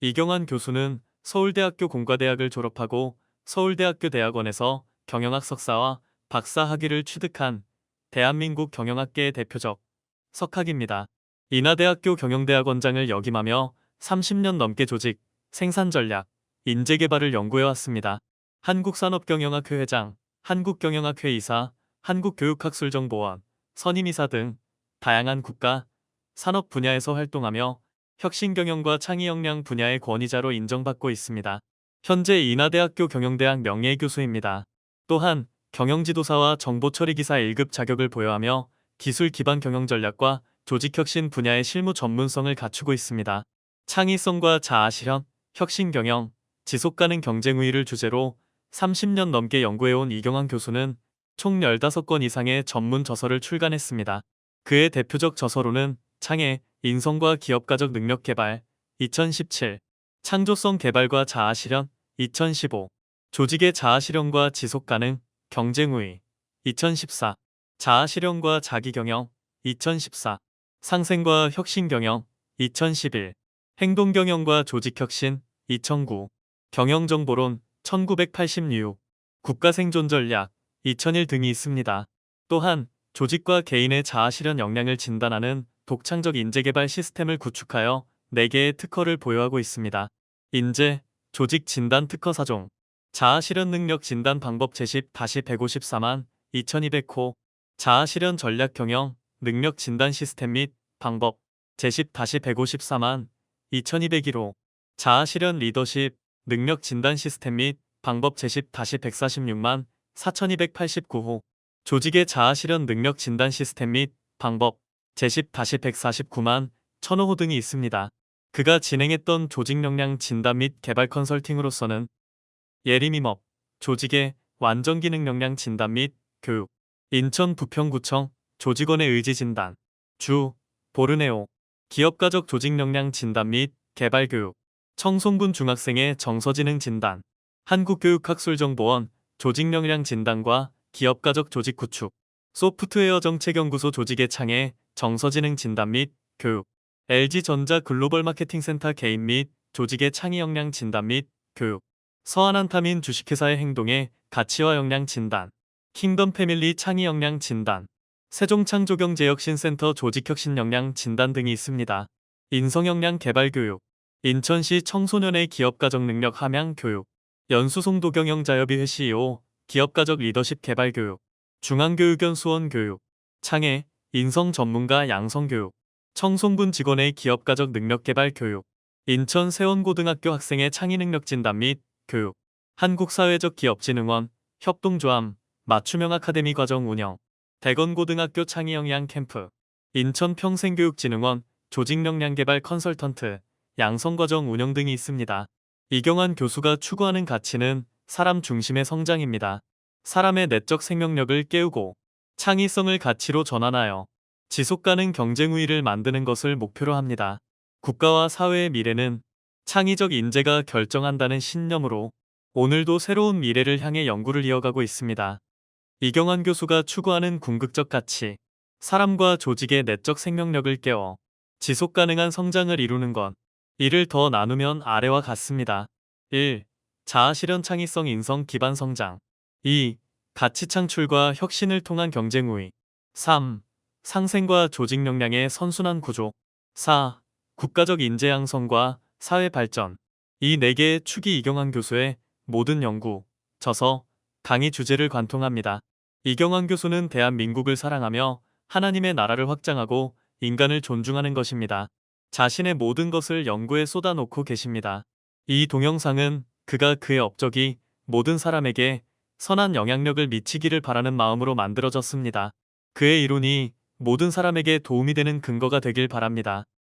이경환 교수는 서울대학교 공과대학을 졸업하고 서울대학교 대학원에서 경영학 석사와 박사 학위를 취득한 대한민국 경영학계의 대표적 석학입니다. 인하대학교 경영대학원장을 역임하며 30년 넘게 조직, 생산 전략, 인재 개발을 연구해 왔습니다. 한국산업경영학회 회장, 한국경영학회 이사, 한국교육학술정보원, 선임이사 등 다양한 국가, 산업 분야에서 활동하며 혁신 경영과 창의 역량 분야의 권위자로 인정받고 있습니다. 현재 인하대학교 경영대학 명예교수입니다. 또한 경영지도사와 정보처리기사 1급 자격을 보유하며 기술 기반 경영 전략과 조직혁신 분야의 실무 전문성을 갖추고 있습니다. 창의성과 자아 실현, 혁신 경영, 지속 가능 경쟁 우위를 주제로 30년 넘게 연구해온 이경환 교수는 총 15권 이상의 전문 저서를 출간했습니다. 그의 대표적 저서로는 창의, 인성과 기업가적 능력 개발 2017, 창조성 개발과 자아 실현 2015, 조직의 자아 실현과 지속 가능, 경쟁 우위 2014, 자아 실현과 자기 경영 2014, 상생과 혁신 경영 2011, 행동 경영과 조직 혁신 2009, 경영 정보론 1986, 국가 생존 전략 2001 등이 있습니다. 또한 조직과 개인의 자아 실현 역량을 진단하는 독창적 인재개발 시스템을 구축하여 4개의 특허를 보유하고 있습니다. 인재, 조직 진단 특허 사종, 자아 실현 능력 진단 방법 제시 다시 154만 2200호, 자아 실현 전략 경영, 능력 진단 시스템 및 방법 제시 다시 154만 2201호, 자아 실현 리더십, 능력 진단 시스템 및 방법 제시 다시 146만 4289호, 조직의 자아 실현 능력 진단 시스템 및 방법 제시 다시 149만 1000호 등이 있습니다. 그가 진행했던 조직 역량 진단 및 개발 컨설팅으로서는 예림임업, 조직의 완전 기능 역량 진단 및 교육, 인천 부평구청 조직원의 의지 진단, 주, 보르네오, 기업가적 조직 역량 진단 및 개발 교육, 청송군 중학생의 정서지능 진단, 한국교육학술정보원 조직 역량 진단과 기업가적 조직 구축, 소프트웨어 정책연구소 조직의 창의 정서지능 진단 및 교육, LG전자 글로벌 마케팅 센터 개인 및 조직의 창의 역량 진단 및 교육, 서한한타민 주식회사의 행동의 가치와 역량 진단, 킹덤 패밀리 창의 역량 진단, 세종창조경제혁신센터 조직혁신 역량 진단 등이 있습니다. 인성역량 개발 교육, 인천시 청소년의 기업가적 능력 함양 교육, 연수송도 경영자협의회 CEO 기업가적 리더십 개발 교육, 중앙교육연 수원 교육, 창의, 인성 전문가 양성 교육, 청송군 직원의 기업가적 능력 개발 교육, 인천 세원고등학교 학생의 창의 능력 진단 및 교육, 한국사회적 기업진흥원, 협동조합, 맞춤형 아카데미 과정 운영, 대건고등학교 창의 역량 캠프, 인천 평생교육진흥원, 조직 역량 개발 컨설턴트, 양성과정 운영 등이 있습니다. 이경환 교수가 추구하는 가치는 사람 중심의 성장입니다. 사람의 내적 생명력을 깨우고 창의성을 가치로 전환하여 지속가능 경쟁 우위를 만드는 것을 목표로 합니다. 국가와 사회의 미래는 창의적 인재가 결정한다는 신념으로 오늘도 새로운 미래를 향해 연구를 이어가고 있습니다. 이경환 교수가 추구하는 궁극적 가치, 사람과 조직의 내적 생명력을 깨워 지속 가능한 성장을 이루는 것. 이를 더 나누면 아래와 같습니다. 1. 자아실현 창의성 인성 기반 성장 2. 가치 창출과 혁신을 통한 경쟁 우위 3. 상생과 조직 역량의 선순환 구조 4. 국가적 인재 양성과 사회 발전 이 4개의 축이 이경환 교수의 모든 연구, 저서, 강의 주제를 관통합니다. 이경환 교수는 대한민국을 사랑하며 하나님의 나라를 확장하고 인간을 존중하는 것입니다. 자신의 모든 것을 연구에 쏟아놓고 계십니다. 이 동영상은 그가 그의 업적이 모든 사람에게 선한 영향력을 미치기를 바라는 마음으로 만들어졌습니다. 그의 이론이 모든 사람에게 도움이 되는 근거가 되길 바랍니다.